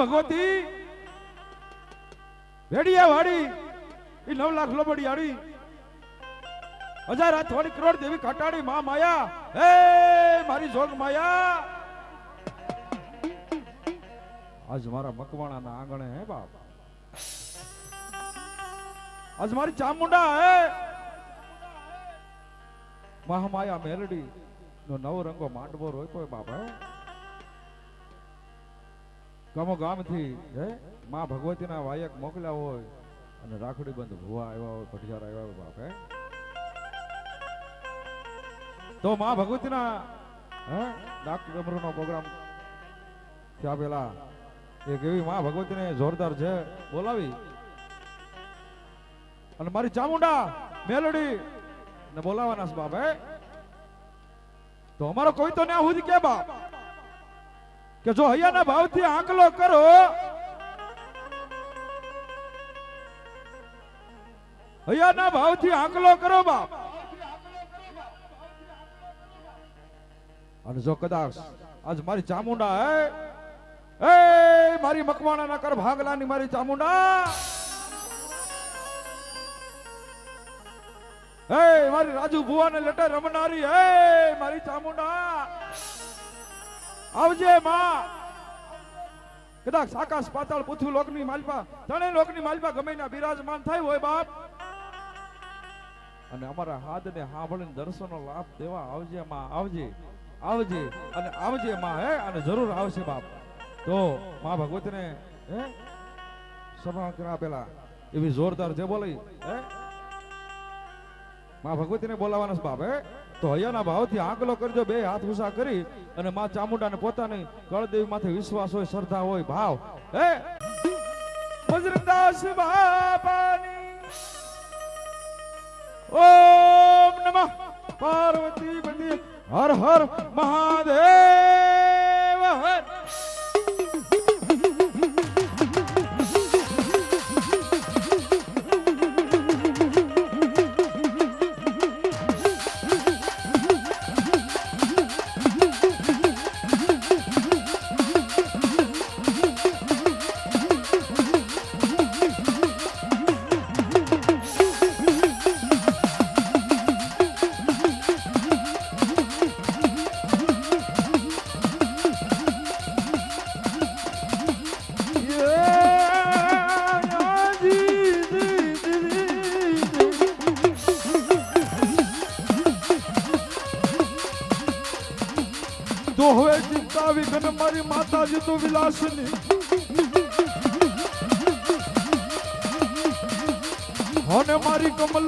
ભગવતી. વેડિયા વાડી એ નવ લાખ લોબડી આડી. હજાર હાથ વાળી કરોડ દેવી ખટાડી માં માયા. હે મારી જોગ માયા. આજ મારા મકવાણાના આંગણે, હે બાપ. આજ મારી ચામુંડા, હે. મહામાયા મેલડી નો નવ રંગો માંડવો રોક્યો બાપ, હે. ગમો ગામથી, હે? માં ભગવતીના વાયક મોકલ્યા હોય અને રાખડી બંધ ભુવા આવ્યા હોય ભટિયાર આવ્યા હોય બાપ તો માં ભગવતીના, હે? ડાક્ટર ડમરૂનો પ્રોગ્રામ ત્યાં પેલા એક એવી માં ભગવતીને જોરદાર છે બોલાવી અને મારી ચામુંડા મેલડી ને બોલાવાના છે બાપ તો અમારો કોઈ તો ન્યા સુધી કે બાપ? કે જો હૈયાના ભાવથી આંકલો કરો હૈયાના ભાવથી આંકલો કરો બાપ. અને જો કદાચ આજ મારી ચામુંડા, હે એ મારી મકવાણાના કર ભાગલાની મારી ચામુંડા. હે, મારી રાજુ ભુવાને લટે રમનારી, હે, મારી ચામુંડા. આવજે માં. કદાચ આકાશ પાતાળ પૃથ્વી લોકની માલપા, ત્રણેય લોકની માલપા ગમે ના બિરાજમાન થાય હોય બાપ. અને અમારા હાથ ને સાંભળીને દર્શનનો લાભ દેવા આવજે માં, આવજે આવજે, અને આવજે માં, હે, અને જરૂર આવશે બાપ. તો માં ભગવતીને, હે સભા કરા પેલા. એવી જોરદાર જે બોલી, હે. માં ભગવતીને બોલાવાના બાપ, હે. તો હૈયાના ભાવથી આંકલો કરજો બે હાથ ઉષા કરી અને માં ચામુંડાને પોતાની કળદેવી માથે વિશ્વાસ હોય, શ્રદ્ધા હોય, ભાવ. હે? વજ્રદાસ બાપાની ઓમ નમઃ. પાર્વતી પતિ. હર હર મહાદેવ.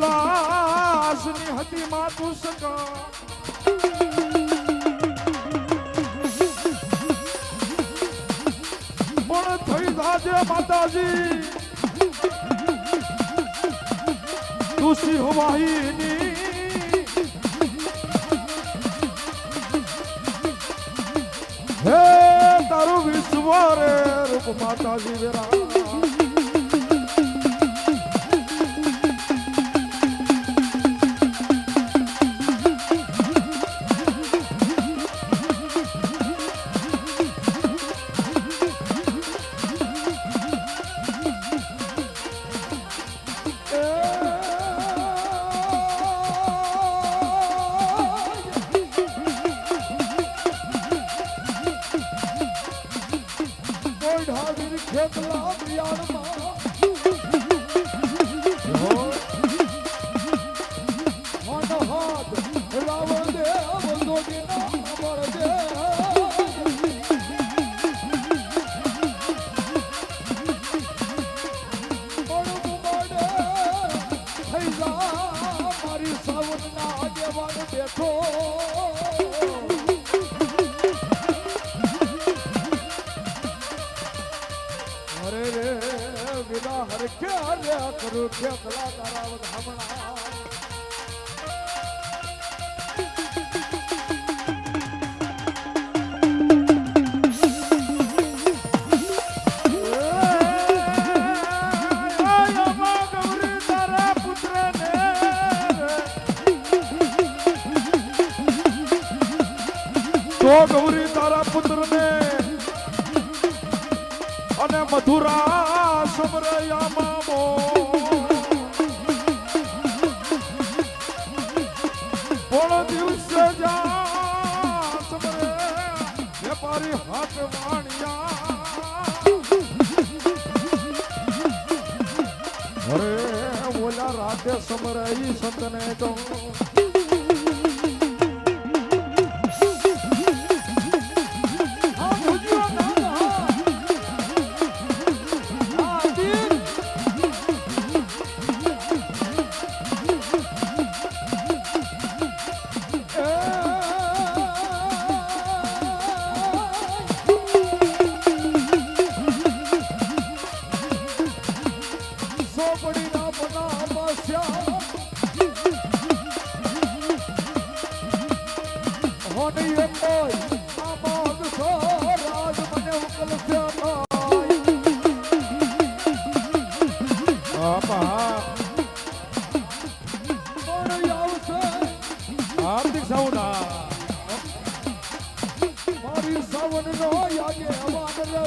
મારી કમલાસની હતી માતું પણ થઈ જાજે માતાજી. તું સિંહ વાહિની હે તારું વિશ્વ રે રૂપ માતાજી વેરા. હર કે હરે કરું કે કલાકાર હમણાં. પોળો દિવસે જા સમરે વેપારી હાથ વાણિયા. અરે સમરાઈ સતને તો સાઉન્ડ મારી સાવનનો યાગે અવાન રે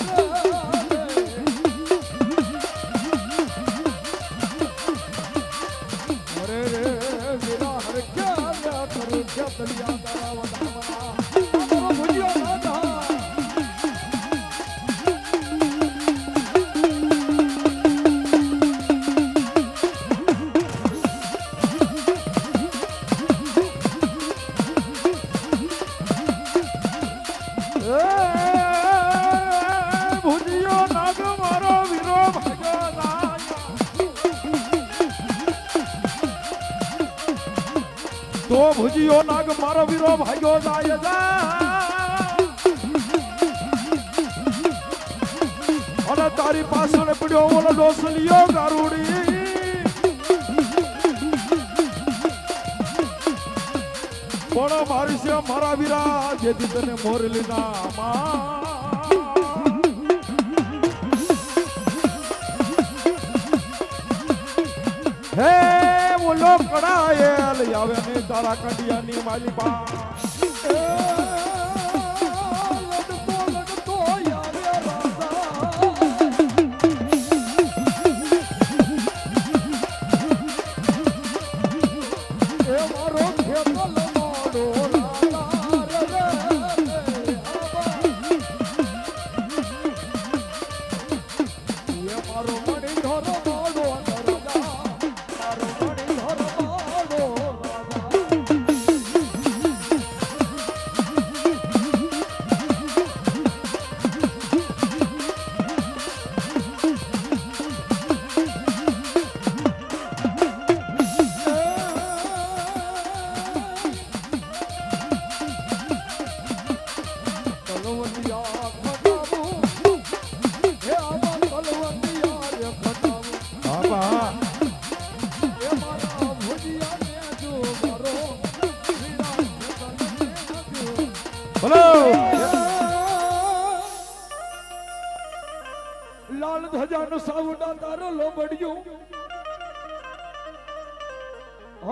અરે રે વીરા હર ક્યાં કરું છે ભુજિયો નાગ, મારો વીરો ભાગ્યો જાય. અને તારી પાછળ પડ્યો ઓલો ડોસલિયો ગારુડી પણ મારી છે, મારા વીરા જેથી તને મોરલી ના હે બોલો કડાયેલ આવે ને તારા કંડિયાની રાજા એ મારો ખેતલ મોડો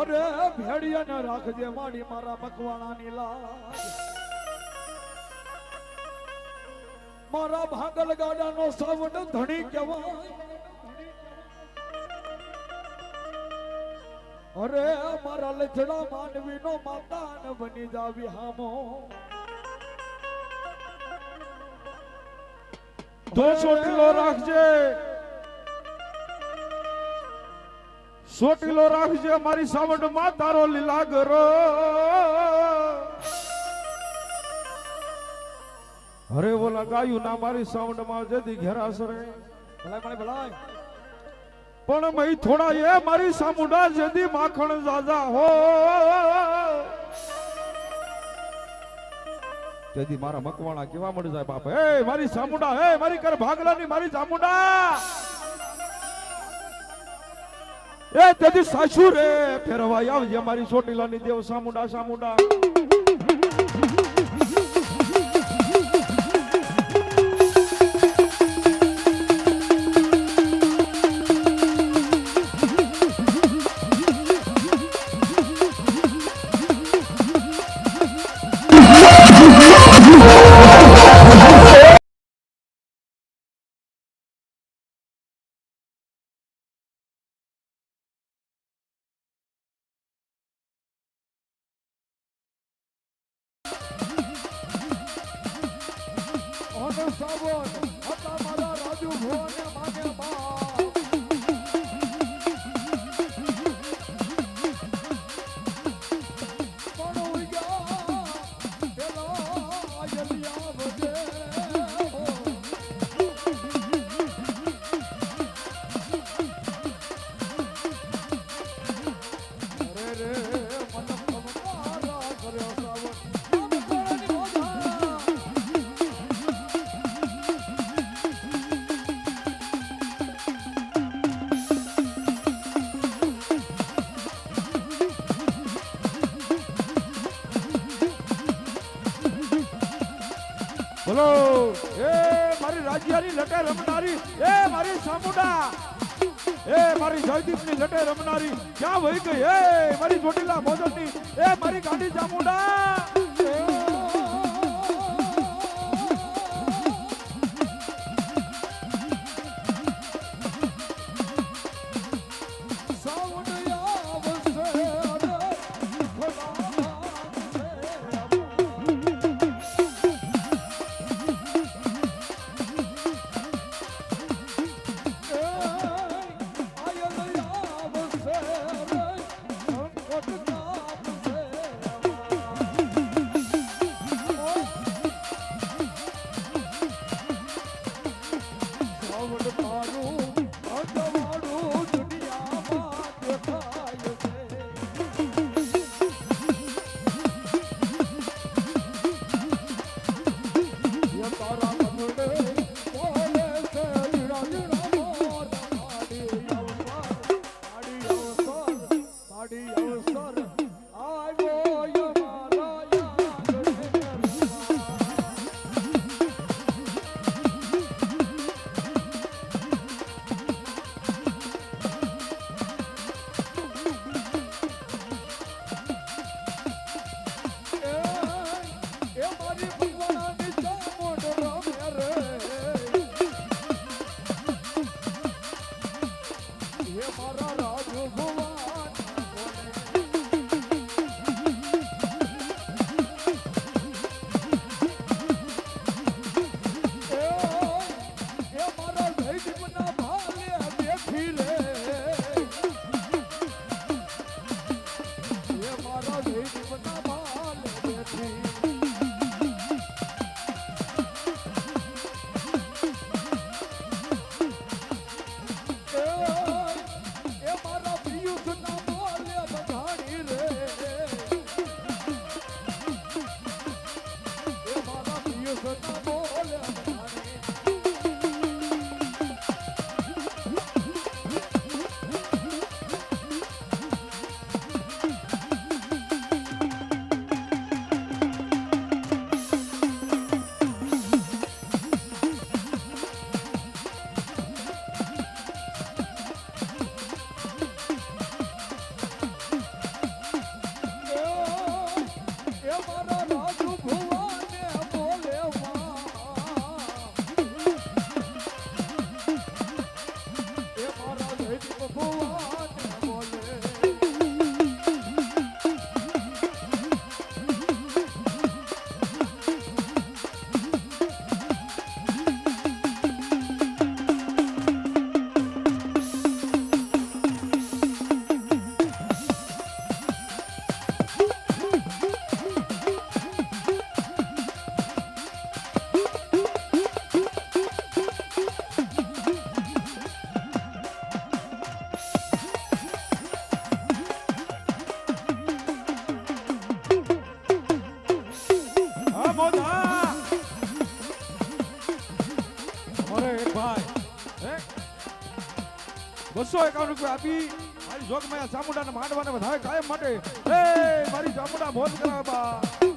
અરે ભેડિયા રાખજે વાડી મારા મકવાણાની લાજ. મારા ભાગલ ગાડાનો સાવડ ધણી કહેવાય. અરે મારા લથડા માનવીનો માતાન બની જાવી હામો. તો ચોટીલો રાખજે. ચોટીલો રાખજે, મારી સાવડમાં તારો લીલા ગરો અરે બોલા ગાયું ના મારી સાવડમાં જેથી ઘેરાસરે પણ મઈ થોડા એ મારી સામુડા જદી માખણ જાજા હો. તેથી મારા મકવાણા કેવા મળી જાય બાપ? એ મારી સામુડા હે મારી કર ભાગલાની મારી સામુંડા. એ તેથી સાસુ રે ફેરવાય આવજે મારી ચોટીલાની દેવ સામુંડા સામુંડા. સાગર સાવન હતા મારા રાજુ ભુવન બોલો. એ મારી રાજ્યની લટે રમનારી. એ મારી સામુડા. એ મારી જયદીપની લટે રમનારી. ક્યાં વહી ગઈ? એ મારી ચોટીલા મોદલની એ મારી ગાંધી ચામુંડા করতে બસો એકાવન રૂપિયા આપી મારી જોગમાયા ચામુંડાને માંડવાને વધારે કાયમ માટે. મારી ચામુંડા મોજ કરાવવા